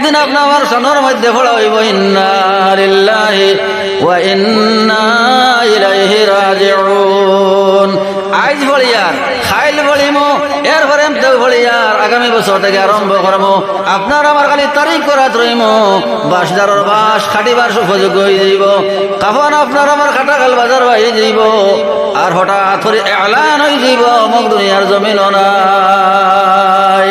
একদিন আপনার আমার সনর মধ্যে ফোড়া হইব লিল্লাহি ওয়া আইজ ভলিয়ার খাইল ভলিমো এরপরে দেও ভলিয়ার আগামী বছর থেকে আরম্ভ করমো, আপনার আমার খালি তারিখ করাত রইমো বাসদারর বাস খাটিবার সুযোগ হয়ে যাইব, কাফন আপনার আমার খাটা খাল বাজার হয়ে যাইব, আর হঠাৎ করে এলান হয়ে যাইব, অমুক দুনিয়ার জমিন নাই।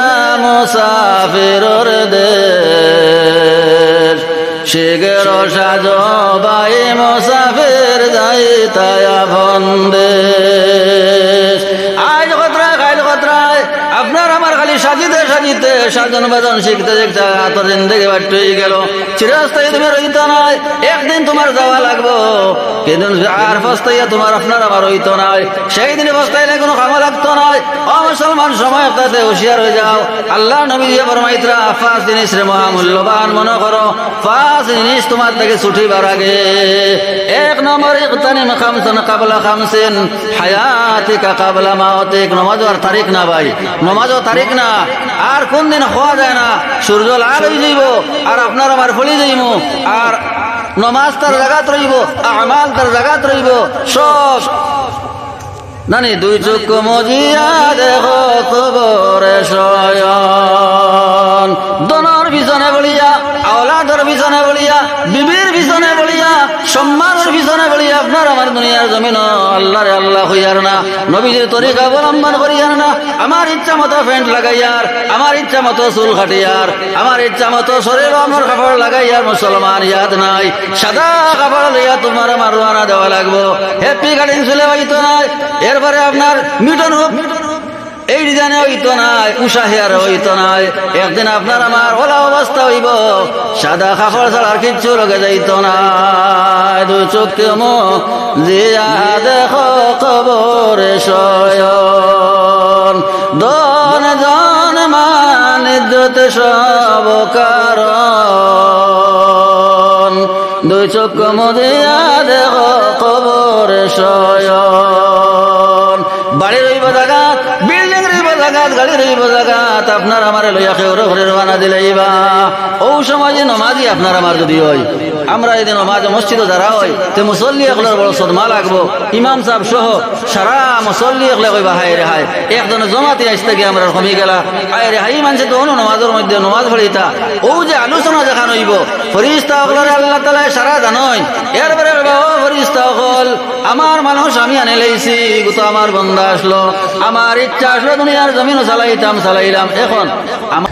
মুসাফিরর দেশ। শিগের সাজ বাই মুসাফির যাই তায়া সাজিতে সাজন বাজন শিখতে শিখতে তোর জিন্দগি বাট্ট হয়ে গেল। চিরস্থায়ী তুমি রইত নয়, একদিন তোমার যাওয়া লাগবো। কিন্তু আর ফস্তাইয়া তোমার আপনার আমার হইত নয়। সেই দিনে ফস্তাইলে কোনো খামা লাগতো নয়। ও মুসলমান সময় তাতে হুশিয়ার হয়ে যাও। আল্লাহ নবী দিয়ে ফরমাইতরা পাঁচ জিনিস রে মহামূল্যবান, মনে করো পাঁচ জিনিস তোমার থেকে ছুটিবার আগে। এক নম্বর, ইকতানিম খামসান কাবলা খামসিন, হায়াতিকা কাবলা মাওতিক নমাজ আর তারিখ না ভাই নমাজ তারিখ না। আর কোন দিন হওয়া যায় না। সূর্য লাল হয়ে যাইব আর আপনার আমার ফলি যাইব আর নমাজ তার জাগাত রইব, আমাল তার জাগাত রইব, সব। নানি, দুই মজিয়া দেখো কবরে শয়ন। দনর পিছনে বলিয়া, আওলাদর পিছনে বলিয়া, বিবির পিছনে বলিয়া সম্মানের পিছনে বলিয়া আপনার আমার দুনিয়ার জমিন আল্লাহ রে আল্লাহ হইয়ার না। নবীজির তরিকা অবলম্বন করিয়ার না। আমার ইচ্ছা মতো ফ্যান্ট লাগাইয়ার আমার ইচ্ছা মতো চুল খাটিয়ার আমার ইচ্ছা মতো শরীর আমার কাপড় লাগাইয়ার মুসলমান ইয়াদ নাই। সাদা কাপড় লইয়া তোমার আমার রোয়ানা দেওয়া লাগবো। হ্যাপি কাটিং চলে হইতো নাই। এরপরে আপনার মিটন হোক। এই ডিজাইনে হইতো নাই, উষা হেয়ার হইতো নাই। একদিন আপনার আমার ওলা অবস্থা হইব, সাদা কাপড় ছাড়ার কিচ্ছু লগে যাইত না। দুই চোখে মো জিয়া দেখো শয়ন। দন জন মান ইজ্জত সব কারণ। দুই চোখ মজিয়া দেখো জাগাত আপনার আমারে লইয়া কেউ ঘরে রওনা দিলাইবা ও সময় যে নমাজি আপনার আমার যদি হয়। আমরা এদিন নমাজ মসজিদে যারা হয়, তে মুসল্লি একলার বড় সদমা লাগবো। ইমাম সাহেব সহ সারা মুসল্লি একলা কইবা, হায় রে হায়। একজনে জমাতে আসতে গিয়ে আমরা কমি গেলা। হায় রে হাই মানছে তো নমাজের মধ্যে নমাজ পড়িতা ও যে আলোচনা দেখান হইব, ফরিস্তা অকলরে আল্লাহ তালা সারা জানই। এরপরে ফরিস্তা অকল, আমার মানুষ আমি আনে লাইছি তো আমার বন্ধা আসলো। আমার ইচ্ছা আসলো দুনিয়ার জমিনও চালাইতাম, চালাইলাম। এখন আমার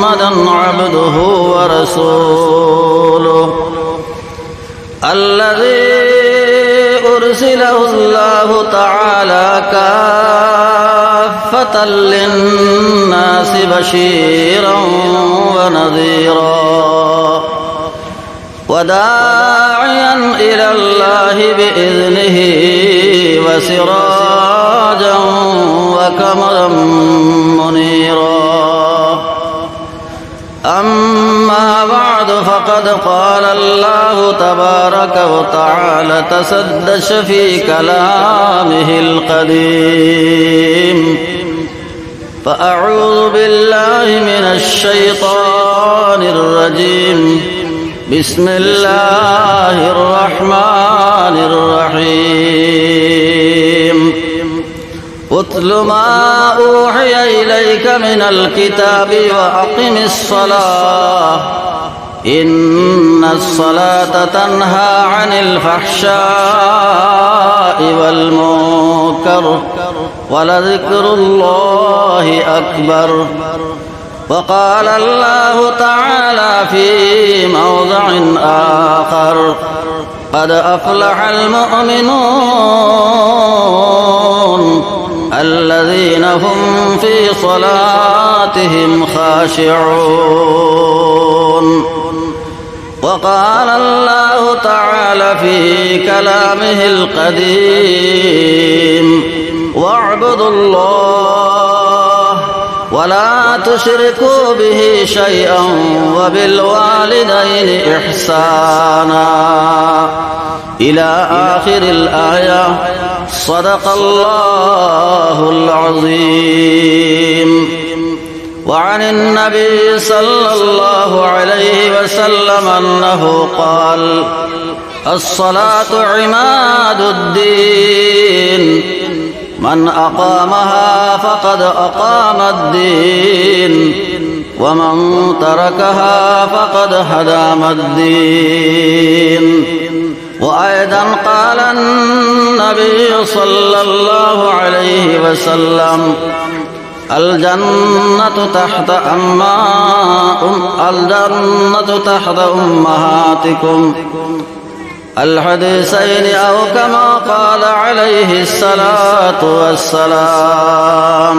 محمدا عبده ورسوله الذي أرسله الله تعالى كافة للناس بشيرا ونذيرا وداعيا إلى الله بإذنه وسراجا وكملا منيرا أما بعد فقد قال الله تبارك وتعالى تسدش في كلامه القديم. فأعوذ بالله من الشيطان الرجيم. بسم الله الرحمن الرحيم. أتل ما أوحي إليك من الكتاب وأقم الصلاة. إن الصلاة تنهى عن الفحشاء والمنكر ولذكر الله أكبر. وقال الله تعالى في موضع آخر قد أفلح المؤمنون الذين هم في صلاتهم خاشعون. وقال الله تعالى في كلامه القديم واعبدوا الله ولا تشركوا به شيئا وبالوالدين إحسانا. إلى آخر الآية صدق الله العظيم. وعن النبي صلى الله عليه وسلم أنه قال الصلاة عماد الدين. من أقامها فقد أقام الدين. ومن تركها فقد هدام الدين. وأيضا قال النبي صلى الله عليه وسلم الجنة تحت أماء الجنة تحت أمهاتكم. الحديثين أو كما قال عليه الصلاة والسلام.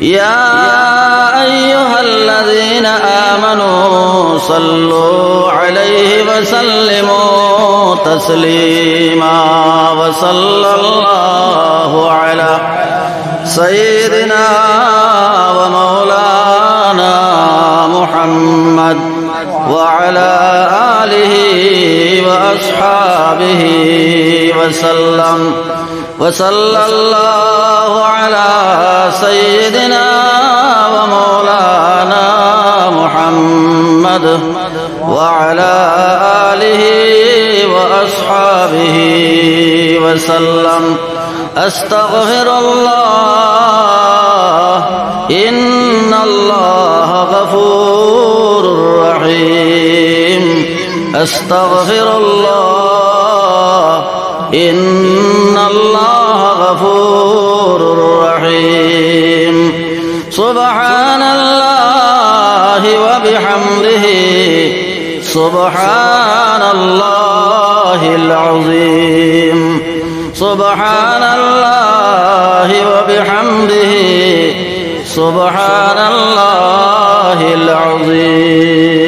يا أيها الذين آمنوا صلوا عليه وسلموا تسليما وصلى الله على سيدنا ومولانا محمد وعلى آله وأصحابه وسلم وصلى الله على سيدنا ومولانا محمد وعلى آله وأصحابه وسلم. أستغفر الله. إن الله غفور رحيم. أستغفر الله. إن سبحان الله العظيم سبحان الله وبحمده سبحان الله العظيم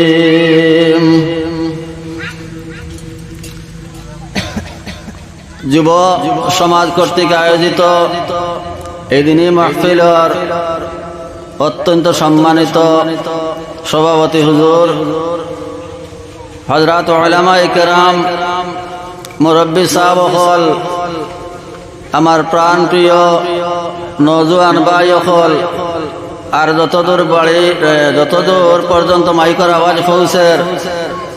যুব সমাজ কর্তৃক আয়োজিত এদিনই মাহফিলর অত্যন্ত সম্মানিত সভাপতি হুজুর হজরত ওলামা ইকরাম মুরব্বী সাহেব হল, আমার প্রাণ প্রিয় নজুয়ান ভাই হল, আর যতদূর বাড়ি যতদূর পর্যন্ত মাইকর আওয়াজ পৌঁছের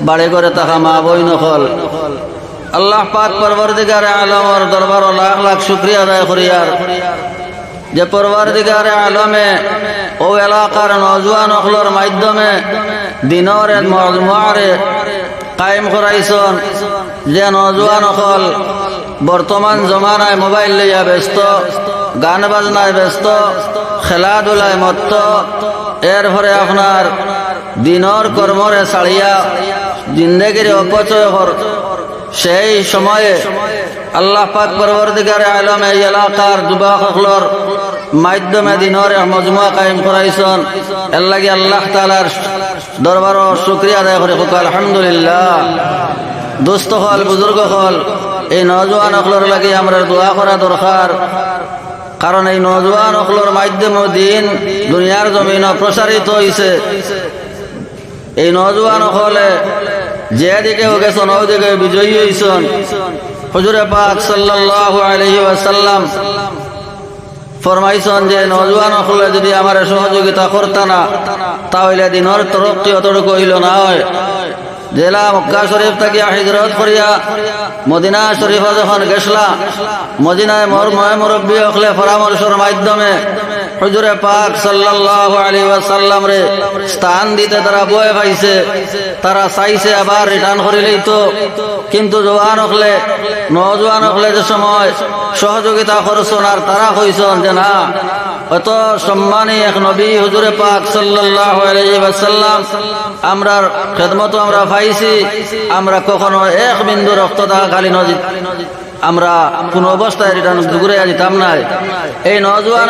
বাড়ি করে তাহা মা বই নকল আল্লাহ পাক পরবর্তীকারে আলমর দরবার লাখ লাখ শুক্রিয়া আদায় করিয়ার। যে পরবর্তীকারে আলমে ও এলাকার নজওয়ান অকলর মাধ্যমে দিনর মজমুয়ারে কায়েম করাইছন যে নজওয়ান অকল বর্তমান জমানায় মোবাইল লইয়া ব্যস্ত, গান বাজনায় ব্যস্ত খেলাধুলায় মত্ত। এর ফলে আপনার দিনর কর্মরে ছাড়িয়া জিন্দগির অপচয় কর সেই সময়ে আল্লাহ পাক পরবর্তীকারে আলম এই এলাকার যুবকসকলর মাধ্যমে দিনের মজমুয়া কায়েম করাইছন। এর লাগে আল্লাহ তালার দরবার শুক্রিয়া আদায় করে। আলহামদুলিল্লাহ। দোস্ত হল, বুজুর্গ হল, এই নজওয়ান অকলর লাগে আমরা দোয়া করা দরকার। কারণ এই নজওয়ান অকলর মাধ্যমে দিন দুনিয়ার জমিন প্রসারিত হয়েছে এই নজওয়ান হলে যেদিকে গেছেন, ওদিকে বিজয়ী হয়েছেন হজুরে পাক সাল্লাল্লাহু আলাইহি ওয়াসাল্লাম ফরমাইছেন যে নজওয়ান হলে যদি আমার সহযোগিতা করতা না, তাহলে দিনের তরক্কি অতটুকু হইল না হয়। জেলা মক্কা শরীফ থেকে হিজরত করিয়া মদিনা শরীফ যখন গেছলা মদিনায় মোর ময় মুরব্বী হকলে পরামর্শের মাধ্যমে হুজুরে পাক সাল্লাল্লাহু আলাইহি ওয়াসাল্লাম রে, স্থান দিতে তারা বয়ে পাইছে। তারা চাইছে আবার রিটার্ন করিলেই তো কিন্তু জওয়ান হকলে নজওয়ান হকলে যে সময় সহযোগিতা করছেন আর তারা কইছেন যে না, অত সম্মানী এক নবী হুজুরে পাক সাল্লাল্লাহু আলাইহি ওয়াসাল্লাম আমরার খেদমত আমরা পাইছি, আমরা কখনো এক বিন্দু রক্ত থাকা খালি নজিদ আমরা কোন অবস্থায় রিটার্ন ঘুরে যেতাম নাই এই নজওয়ান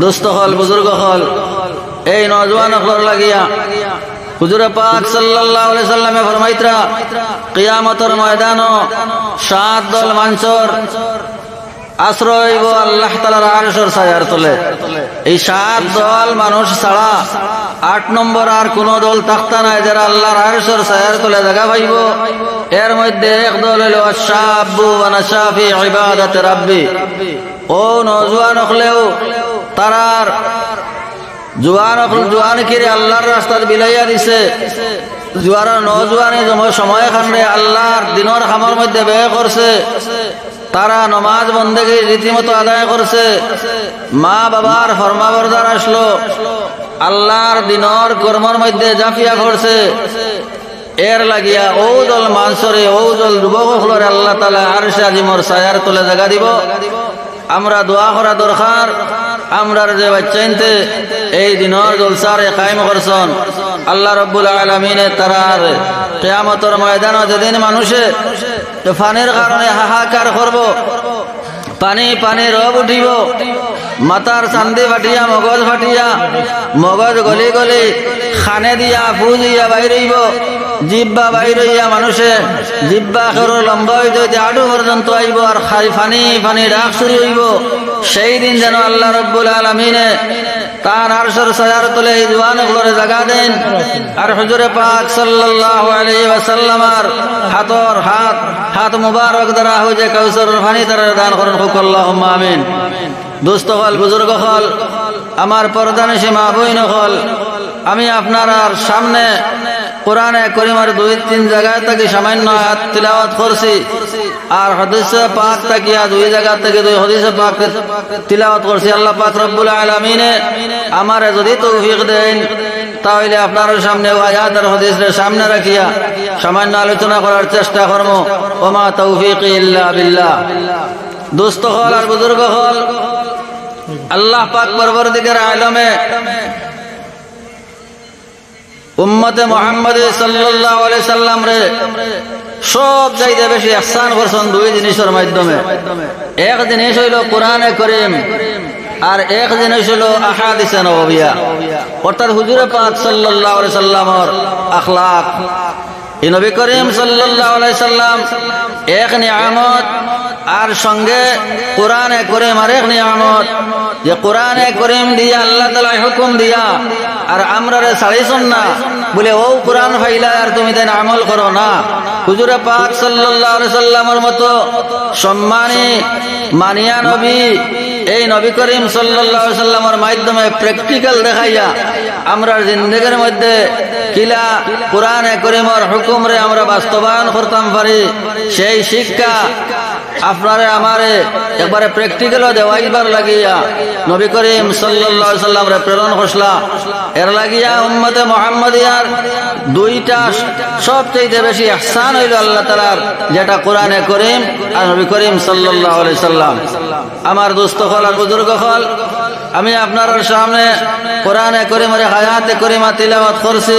দুস্থ হল, বুজুর্গ হল। এই নজওয়ান হকলর লাগিয়া হুজুরে পাক সাল্লাল্লাহু আলাইহি সাল্লামে ফরমাইতরা, কিয়ামতের ময়দানও সাত দল মানসর। আশ্রয় হইব আল্লাহ তালার আরশের ছায়ার তলে। এই সাত দল মানুষ ছাড়া আট নম্বর আর কোন দল থাকতা নাই যারা আল্লাহর আরশের ছায়ার তলে জায়গা পাইব। এর মধ্যে এক দল হইল আশাবু আনাশাফি ইবাদাতে রাব্বি। ও নজওয়ান হলেও তারার জোয়ান কিরে আল্লাহর রাস্তার বিলাইয়া দিছে। জোয়ার নজওয়ানে সময় খানে আল্লাহর দিনের খামার মধ্যে ব্যয় করছে তারা নমাজ বন্দেগী রীতিমতো আদায় করছে মা বাবার ফরমাবরদার আসলো। আল্লাহর দিনর কর্মর মধ্যে জাফিয়া করছে এর লাগিয়া ও দল মানসরে ও দল যুবক হলরে আল্লাহ তালা আর আজিমর সায়ার তোলে জায়গা দিব। আমরা দোয়া করা দরকার। আমরার যে বাচ্চাইনতে এই দিনর জলসারে কায়েম করছন আল্লাহ রব্বুল আলমিনে তারার কেয়ামতর ময়দান যেদিন মানুষে ফানির কারণে হাহাকার করব, পানি পানি রব উঠিব মাতার চান্দি ফাটিয়া, মগজ ফাটিয়া, মগজ গলি গলি, খানে দিয়া ফু দিয়া বাইরইব জিব্বা বাইরইয়া মানুষে, জিব্বা খেরো লম্বা হইতে হইতে আডু পর্যন্ত আইব, আর খাই ফানি ফানি ডাক শুরু হইব। সেই দিন যেন আল্লাহ রব্বুল আলমিনে তার আরশর সাজার তোলে এই জোয়ানগুলোরে জাগা দেন, আর হুজুরে পাক সাল্লাল্লাহু আলাইহি ওয়াসাল্লামার হাতর হাত হাত মুবারক দ্বারা হই যে কাউসারের পানি তারা দান করেন হুক আল্লাহুম্মা আমিন। দোস্ত হল, বুজুর্গ হল, আমার পরদানে সীমা বইন হল আমি আপনার সামনে কোরআনে করিমার দুই তিন জায়গায় থেকে সামান্য আয়াত তিলাওয়াত করছি। আর হদিসে পাক তাকিয়া দুই জায়গা থেকে দুই হদিসে পাক তিলাওয়াত করছি। আল্লাহ পাক রব্বুল আলামিনে আমারে যদি তৌফিক দেন, তাহলে আপনার সামনে আয়াত আর হদিসের সামনে রাখিয়া সামান্য আলোচনা করার চেষ্টা করব ওমা তৌফিক ইল্লা বিল্লাহ। দুস্থ হল আর বুজুর্গ হল আল্লাহ পাক পরবর্তীকার আলমে উম্মতে মোহাম্মদ আলাইহি সাল্লাম রে, সব চাইতে বেশি আসান করছেন দুই জিনিসের মাধ্যমে। এক জিনিস হইল কোরআনে করিম, আর এক জিনিস হইল আহাদিসে নববিয়া। অর্থাৎ হুজুরে সাল্লাল্লাহু আলাইহি সাল্লামর আখলাক। এই নবী করিম আলাইহি সাল্লাম এক নিয়ামত আর সঙ্গে কোরআনে করিম আর নিয়ামত, যে কোরআনে করিম দিয়া আল্লাহ তালা হুকুম দিয়া, আর আমরা রে ছাড়িছন না বলে, ও কোরআন ফাইলা আর তুমি তাই আমল করো না। হুজুরে পাক আলাইহি সাল্লামের মতো সম্মানী, মানিয়া নবী, এই নবী করিম আলাইহি সাল্লামের মাধ্যমে প্র্যাকটিক্যাল দেখাইয়া, আমরা জিন্দগির মধ্যে কিলা কোরআনে করিমর হুকুম রে আমরা বাস্তবায়ন করতাম পারি। সেই শিক্ষা আপনারে আমারে একবারে প্র্যাকটিক্যালও দেওয়াইবার লাগিয়া নবী করিম আলাইহি সাল্লামরে প্রেরণ করছলা এর লাগিয়া উম্মতে মুহাম্মাদিয়ার দুইটা সবচেয়ে বেশি ইহসান হইল আল্লাহ তাআলার, যেটা কোরআনে করিম আর নবী করিম আলাইহি সাল্লাম। আমার দোস্ত হল আর বুজুর্গ হল আমি আপনার সামনে কোরআনে করিমের হায়াতে করিমা তিলাওয়াত করছি।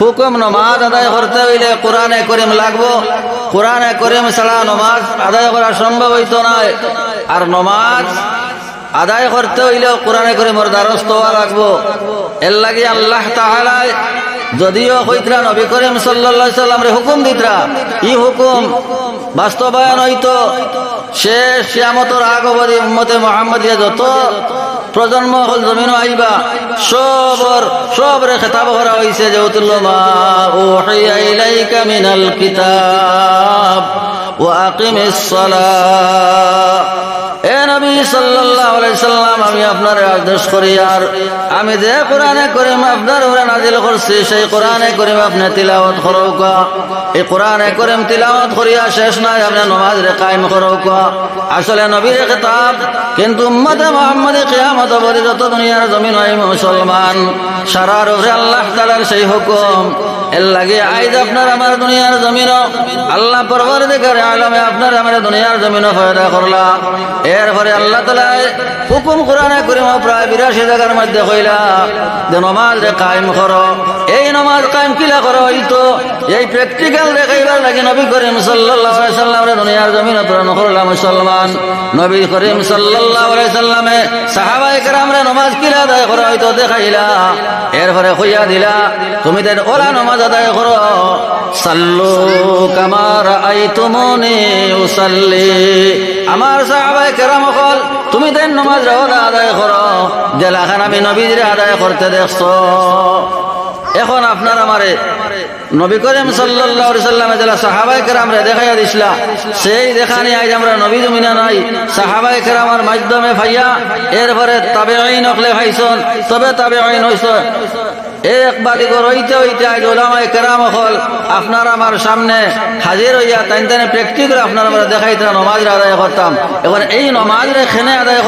হুকুম নমাজ আদায় করতে হইলে কোরআনে করিম লাগবো। কোরআনে করিম ছাড়া নমাজ আদায় করা সম্ভব হইতো নয় আর নমাজ আদায় করতে হইলেও কোরআনে করিমর দ্বারস্থ হওয়া লাগবো। এর লাগে আল্লাহ তাহালায় যদিও হইতরা নবী করিম সাল্লাল্লাহু আলাইহি সাল্লাম রে হুকুম দিতরা, ই হুকুম বাস্তবায়ন হইতো। সে শ্যামতর আগ অবধি উম্মতে মোহাম্মদিয়া যত প্রজন্ম হল জমিন আইবা, সবর, সবরে খেতাব করা হইছে যে মিনাল কিতাব ওয়া আকিমিস সালাহ আপনার আদেশ করি আর আমি যে কোরআনে করিম আপনার উপরে নাজিল করছি, সেই কোরআনে করিম আপনি তিলাওয়াত করৌকা। এই কোরআনে করিম তিলাওয়াত করিয়া শেষ নাই, আপনি নমাজ রে কায়েম করৌকা। আসলে নবীর কিতাব কিন্তু উম্মতে মুহাম্মদে কিয়ামত অবধি যত দুনিয়ার জমিন হয় মুসলমান, সারার উপরে আল্লাহ তাআলার সেই হুকুম। এর লাগে আইজ আপনার আমার দুনিয়ার জমিন আল্লাহ পরবর্তীকার আলমে আপনার আমার দুনিয়ার জমিন ফয়দা করলা। এরপরে আল্লাহ তালা হুকুম কোরআনে করিম প্রায় বিরাশি জায়গার মধ্যে কইলা যে, নমাজ রে কায়েম করো, এই নমাজ কায়েম কিলা করো এই তো এই প্র্যাকটিক্যাল দেখাইবার লাগে নবী করিম আলাইহি সাল্লামের দুনিয়ার জমিন প্রেরণ করলাম মুসলমান। নবী করিম সাল্লাল্লাহু আলাইহি সাল্লামে সাহাবায়ে কেরামরে নমাজ কিলা আদায় করা হয়তো দেখাইলা। এরপরে কইয়া দিলা, তুমি দেন ওলা নমাজ আদায় করো। সাল্লু কামার আইতুমুনি উসাল্লি। আমার সাহাবায়ে কেরাম কল তুমি দেন নমাজ ওলা আদায় করো। জেলাখান আমি নবীজিরে আদায় করতে দেখছ। এখন আপনার আমারে নবী করিম সাল্লামে যারা সাহাবায়ে কেরামরে দেখাইয়া দিছিলা, সেই দেখানি আজ আমরা নবী জমিনা নাই। সাহাবায়ে কেরামের মাধ্যমে ভাইয়া, এরপরে তাবেঈন হকলে ভাইছন তবে তাবেঈন হইছ হইতে সামনে আদায় করতাম। এই আদায়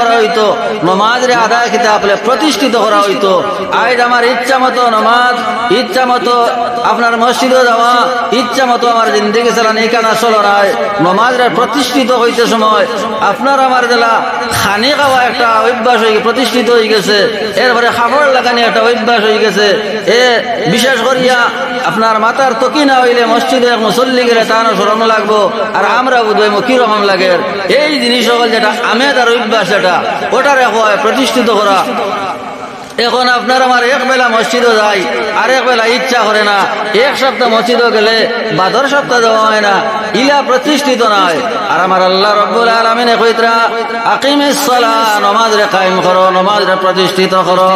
আদায় প্রতিষ্ঠিত করা হইতো। আজ আমার ইচ্ছা মতো নমাজ, ইচ্ছা মতো আপনার মসজিদে যাওয়া, ইচ্ছা মতো আমার জিন্দগি চালান এখানে আসল নাই নমাজ রে প্রতিষ্ঠিত হইতে সময় আপনার আমার জেলা খানি খাওয়া একটা অভ্যাস হয়ে প্রতিষ্ঠিত হয়ে গেছে। এরপরে খাবার লাগানি একটা অভ্যাস হয়ে গেছে। এ, বিশেষ করিয়া আপনার মাতার তকি না হইলে মসজিদে মুসল্লি গেলে তার সরানো লাগবো, আর আমরা বুঝব কীরকম লাগে। এই জিনিস সকল যেটা আমেদ আর অভ্যাস যেটা, ওটারে প্রতিষ্ঠিত করা। এখন আপনার আমার এক বেলা মসজিদও যাই আর এক বেলা ইচ্ছা করে না। এক সপ্তাহ মসজিদও গেলে বাদর সপ্তাহ দেওয়া হয় না, ইলা প্রতিষ্ঠিত নয়। আর আমার আল্লাহ রব্বুল আলমিনে কইতরা, আকিমিস সালাহ নমাজ রে কায়েম করো নমাজ রে প্রতিষ্ঠিত করো।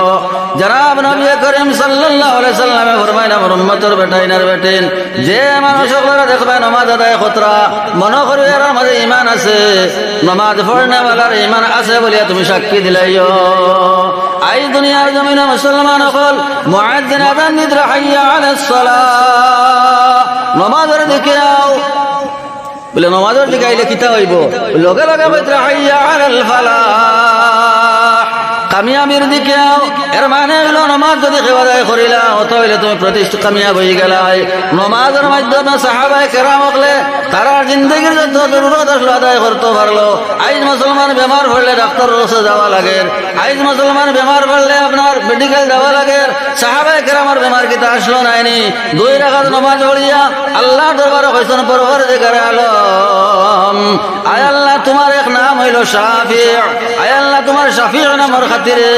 বেটেন, যে আদায় মনে আছে। আছে তুমি সাক্ষী দিলাইও। আই দুনিয়ার জমিনে মুসলমান হল মুআজ্জিন আযান দিতরা হাইয়া আলাস সালাহ। নমাজের দিকে আও। বলে, নমাজের দিকে আইলে কিতা হইব? লগে লগে বইতরা হাইয়া আলাল কামিয়াবির দিকে এর মানে হলো নমাজ যদি কেউ আদায় করিলা অত হইলে তুমি প্রতিষ্ঠিত কামিয়াব হয়ে গেলাই। নমাজের মাধ্যমে সাহাবায় কেরাম হকলে তারা জিন্দগির যত জরুরত আসলো, আদায় করতে পারল। আইজ মুসলমান বেমার পড়লে ডাক্তার রসে যাওয়া লাগে। আইজ মুসলমান বেমার পড়লে আপনার মেডিকেল যাওয়া লাগে। সাহাবায় কেরামের বেমার কিতা আসলো নাইনি। দুই রাখাত নমাজ পড়িয়া আল্লাহ দরবারে কইছেন পরবর দিকারে আলম। আয় আল্লাহ হইল শাফি। আয় আল্লাহ, তোমার শাফি নামর খাতিরে।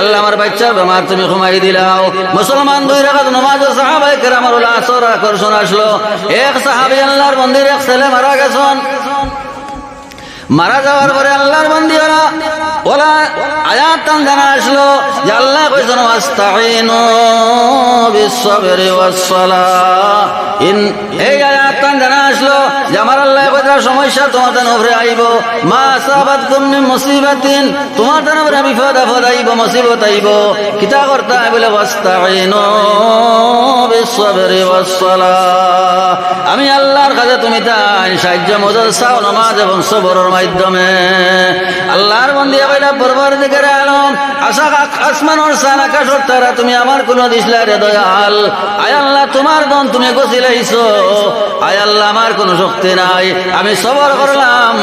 আল্লাহ আমার বাচ্চার বেমার, তুমি ঘুমাই দিলাও। মুসলমান দুই রাখাত নমাজ সাহাবাই কেরামর আসর আকর্ষণ আসলো। এক সাহাবি আল্লাহর মন্দির এক ছেলে মারা গেছেন। মারা যাওয়ার পরে আল্লাহর বান্দি ওরা ওলা আয়াত জানা আসলো যে আল্লাহ কইছেন ওয়াস্তাইনু বিসসাবরি ওয়াসসালাহ। ইন এই আয়াত জানা আসলো যে আমার আল্লাহ কইতা সমস্যা তোমাদের উপরে আইব। মা সাবাত কুম মুসিবাতিন, তোমার তার উপরে বিপদ আপদ আইব, মুসিবত আইব। কিতা করতে বলে ওয়াস্তাইনু বিসসাবরি আমি আল্লাহর কাছে তুমি তাই সাহায্য মদত চাও নামাজ এবং সবরের মাধ্যমে। আল্লাহর বন্দিয়া কইলা পরবর দিকে আলম। আশা আসমানোর সান আকাশর তারা, তুমি আমার কোন দিসলা রে দয়াল। আয় আল্লাহ, তোমার দন তুমি গছিলাইছো আয় আল্লাহ আমার কোনো শক্তি নাই। আমি সবর করলাম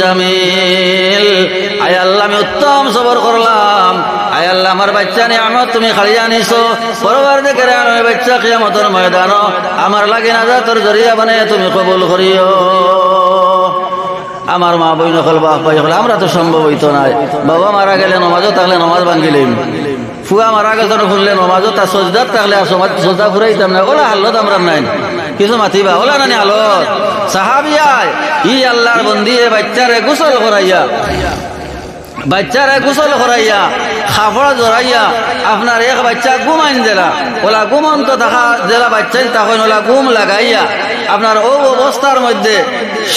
জামিল। আয় আল্লাহ, আমি উত্তম সবর করলাম। আয় আল্লাহ, আমার বাচ্চা নিয়ে আমার তুমি খালি জানিছো পরবার দেখে আমি বাচ্চা কিয়ামতের ময়দান। আমার লাগে না যা তোর জরিয়া বানায় তুমি কবুল করিও। আমার মা বই নকল বাপ হল, আমরা তো সম্ভব হইতো নাই। বাবা মারা গেলে নমাজও তাহলে নমাজ ভাঙ্গিলিম। ফুয়া মারা গেল তখন ফুললে নমাজও তার সজদার তাহলে আর সমাজ সজদা ফুরাইতাম না। ওলা হালত আমরা নাই। কিছু মাতিবা? ওলা নানি আলো? সাহাবিয়ায় ই আল্লাহর বন্দি বাচ্চারে গোসল করাইয়া। বাচ্চারা গোসল করাইয়া খাফড়া জড়াইয়া, আপনার এক বাচ্চা ঘুমাইন দিলা ওলা ঘুমন্ত থাকা জেলা বাচ্চাই তখন ওলা ঘুম লাগাইয়া, আপনার ও অবস্থার মধ্যে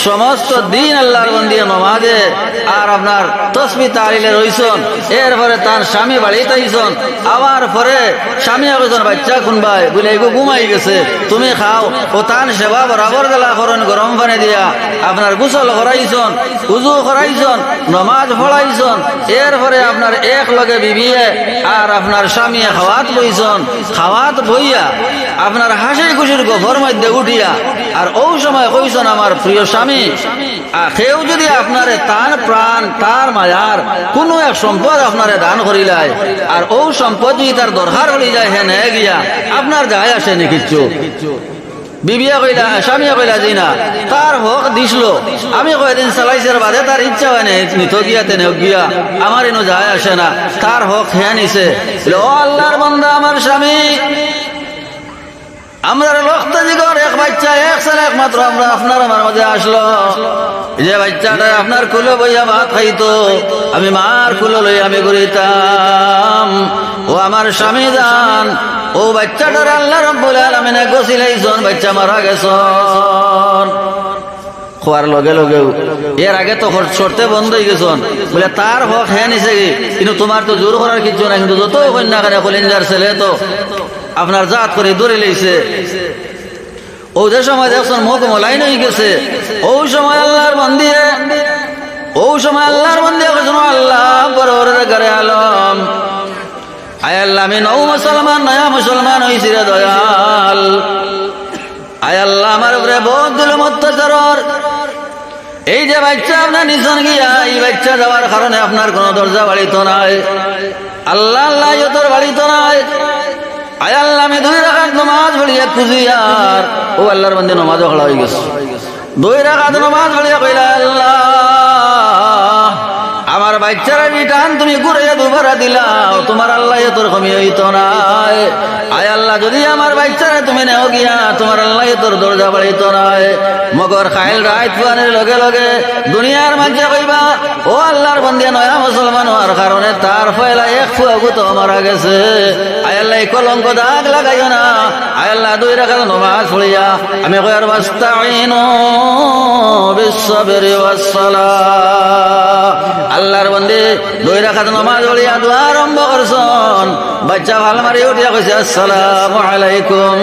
সমস্ত দিন আল্লাহর বন্দিয়া নমাজে আর আপনার তসবি তারিলে রইছন এরপরে তার স্বামী বাড়িতে আইসন। আবার পরে স্বামী একজন বাচ্চা খুনবাই বলে, এগো, ঘুমাই গেছে, তুমি খাও। ও তান সেবা বরাবর গেলা করেন গরম পানি দিয়া আপনার গোসল করাইছন উজু করাইছন নমাজ পড়াইছন এরপরে আপনার এক লগে বিবিয়ে আর আপনার স্বামী খাওয়াত বইছন খাওয়াত বইয়া আপনার হাসি খুশির গভর মধ্যে উঠিয়া আর ও সময় কইছন আমার প্রিয় স্বামী কেউ যদি আপনারে তার প্রাণ, তার মায়ার কোনো এক সম্পদ আপনারে দান করিলায়, আর ও সম্পদ যদি তার দরকার হয়ে যায় হ্যাঁ গিয়া, আপনার যায় আসেনি কিচ্ছু বিবিয়া কইলা স্বামীয়া কইলা জি না তার হক দিছিল আমি কয়দিন চালাইছের বাদে তার ইচ্ছা হয় না নিত গিয়া তেনে গিয়া। আমার এনো যায় আসে না, তার হক হ্যাঁ নিছে। ও আল্লাহর বন্দা আমার স্বামী। আমরা লক্ষ এক বাচ্চা, এক সাল একমাত্র আমরা, আপনার আমার মাঝে আসলো। যে বাচ্চাটা আপনার কুলো বইয়া ভাত খাইতো, আমি মার কুলো লই আমি ঘুরিতাম। ও আমার স্বামী যান ও বাচ্চাটার আল্লাহ রব্বুল আলামিনে গছিলাইছন বাচ্চা মারা গেছন। খোয়ার লগে লগে এর আগে তো সরতে বন্ধ হয়ে গেছন। বলে, তার হক হ্যাঁ নিছে? কিন্তু তোমার তো জোর করার কিছু না কিন্তু যত কন্যা কানে কলিঞ্জার ছেলে তো, আপনার জাত করে দৌড়ে লইছে। ও যে সময় দেখছেন মুখ মলাই নই গেছে, ও সময় আল্লাহর বন্দিয়ে ও সময় আল্লাহর বন্দিয়ে কেছেন আল্লাহ ঘরে আলম। আয় আল্লাহ, আমি নৌ মুসলমান, নয়া মুসলমান হইছি রে দয়াল। আয় আল্লাহ, আমার উপরে বহুত জুলুম অত্যাচার এই যে বাচ্চা আপনার নিজন গিয়া এই বাচ্চা যাওয়ার কারণে আপনার কোনো দরজা বাড়িত নাই। আল্লাহ আল্লাহ তোর বাড়িত নাই। আয় আল্লাহ, আমি দুই রাখাত নমাজ ভরিয়া খুঁজি আর ও আল্লাহর বন্দে নমাজ হলা হয়ে গেছে। দুই রাখাত নমাজ ভরিয়া কইলা, আল্লাহ, আমার বাচ্চারা রিটার্ন তুমি ঘুরে দুবারা দিলাও, তোমার আল্লাহ তোর কমি হইতো নাই আয় আল্লাহ, যদি আমার বাচ্চারা তুমি নেও গিয়া, তোমার আল্লাহ তোর দরজা বাড়িতো নাই মগর খাইল রাত ফুয়ানের লগে লগে দুনিয়ার মাঝে কইবা ও আল্লাহর বন্দিয়া নয়া মুসলমান হওয়ার কারণে তার ফয়লা এক ফুয়া গুতো মারা গেছে। আয় আল্লাহ, এই কলঙ্ক দাগ লাগাইও না। আয় আল্লাহ, দুই রাখাল নমাজ পড়িয়া আমি কয়ার বাস্তাইনো বিশ্ববের আল্লাহর বন্দে, দুই রাখাত নমাজ পড়িয়া দোয়া আরম্ভ করছন। বাচ্চা ভালো মারি উঠিয়া কইছে, আসসালামু আলাইকুম।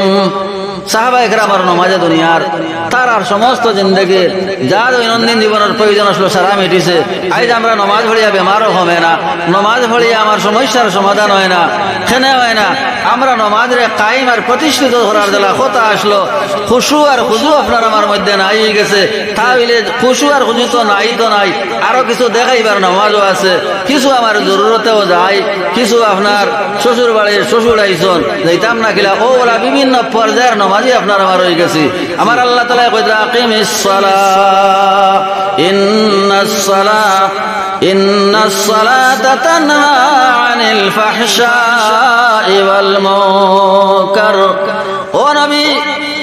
সাহাবা একরামার নমাজে দুনিয়ার তার আর সমস্ত জিন্দগি যা দৈনন্দিন জীবনের প্রয়োজন আসলো সারা মিটিছে। আজ আমরা নমাজ ভরিয়া বেমারও হবে না। নমাজ ভরিয়া আমার সমস্যার সমাধান হয় না খেনে হয় না। আমরা নমাজরে কাইম আর প্রতিষ্ঠিত ধরার দেলা কথা আসলো। খুশু আর খুজু আপনার আমার মধ্যে নাই গেছে। তাহলে খুশু আর খুজু তো নাই তো নাই। আরও কিছু দেখাইবার নমাজও আছে। কিছু আমার জরুরতেও যায়। কিছু আপনার শ্বশুর বাড়ির শ্বশুর আইসন। যাইতাম না কিলা। ও ওরা বিভিন্ন পর্যায়ের নমাজই আপনার আমার হয়ে গেছি। আমার আল্লাহ তালা মুনকার। ও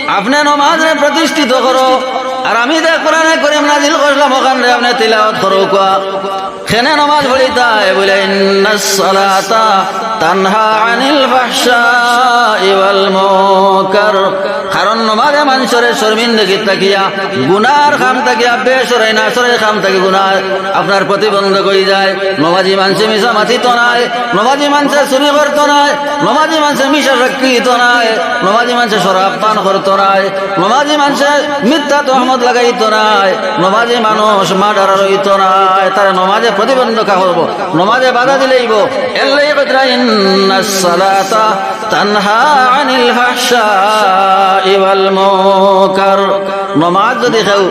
আপনি নমাজ প্রতিষ্ঠিত করো। আর আমি দে কোরআনে করিম করলাম আপনি করো কোয়া খেনে নামাজ বলে ইন্নাস সালাতা তানহা আনিল ফাহশাই ওয়াল মুনকার। কারণ মানুষের শর্মিন্দগি তাকিয়া, গুনার খাম তাকিয়া, বেসরাই খাম তাকি আপনার প্রতিবন্ধক হয়ে যায়? নমাজি মানুষে মিশা মাথিত নাই, নমাজি মানুষে চুরি করতো নাই, নমাজি মানুষে মিশা সাক্ষিত নাই, নমাজি মানুষে শরাব পান করতো নাই, নমাজি মানুষে মিথ্যা তহমত লাগাইতো নাই, নমাজে মানুষ মার্ডার রইত নাই, তারা নমাজে প্রতিবন্ধক করব, নমাজে বাধা দিলেইব এল্লাই সালাতা তানহা আনিল হাসা ওয়াল মুনকার। নমাজ যদি খাও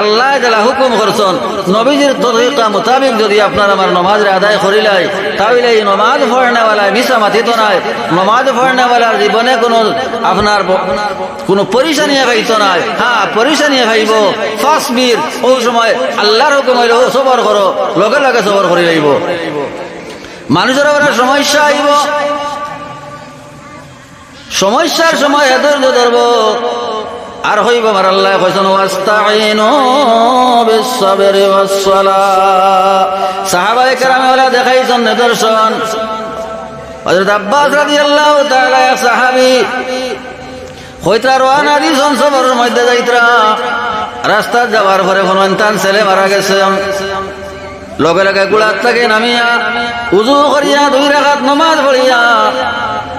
আল্লাহ যারা হুকুম করছেন, নবীজির তরিকা মোতাবেক যদি আপনার আমার নমাজের আদায় করিলাই তাহলে এই নমাজ পড়নেওয়ালা মিশা মাথিত নাই। নমাজ পড়নেওয়ালার জীবনে কোনো আপনার কোনো পরিশানি ভাইত নাই। হ্যাঁ পরিশানি ভাইব ফার্স্ট বীর ও সময় আল্লাহর হুকুম হইল সবর করো, লগে লগে সবর করি যাইব মানুষের ওপরে সমস্যা আইব সমস্যার সময় এদের ধরব। আর হইব আমার আল্লাহ কইছেন ওয়াস্তাইনু বিসসাবরি ওয়াসসালাহ। সাহাবায়ে কেরামে ওরা দেখাইছেন নিদর্শন। হযরত আব্বাস রাদিয়াল্লাহু তাআলা সাহাবী, হইতরা রওনা দিছেন সবরের মধ্যে যাইতরা। রাস্তা যাওয়ার পরে ইনসান ছেলে মারা গেছে। লগে লগে গুড়ার থেকে নামিয়া উজু করিয়া দুই রাখাত নমাজ পড়িয়া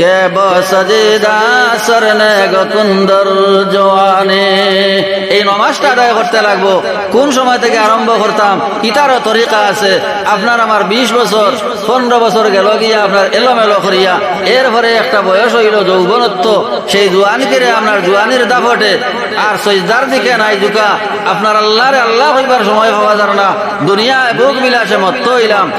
কেব সজিদা সরনে গকুন্দর জোয়ানে? এই নমাজটা আদায় করতে লাগবো। কোন সময় থেকে আরম্ভ করতাম? ইতারও তরিকা আছে। আপনার আমার বিশ বছর, পনেরো বছর গেল গিয়া আপনার এলোমেলো করিয়া। এরপরে একটা বয়স হইল যৌবনত্ব। সেই জোয়ানকে আপনার জোয়ানির দাপটে। আর সজদার দিকে নাই জুকা আপনার আল্লাহরে আল্লাহ হইবার সময় পাওয়া যার না। দুনিয়া বুক বিলাসে মত্ত হইলাম।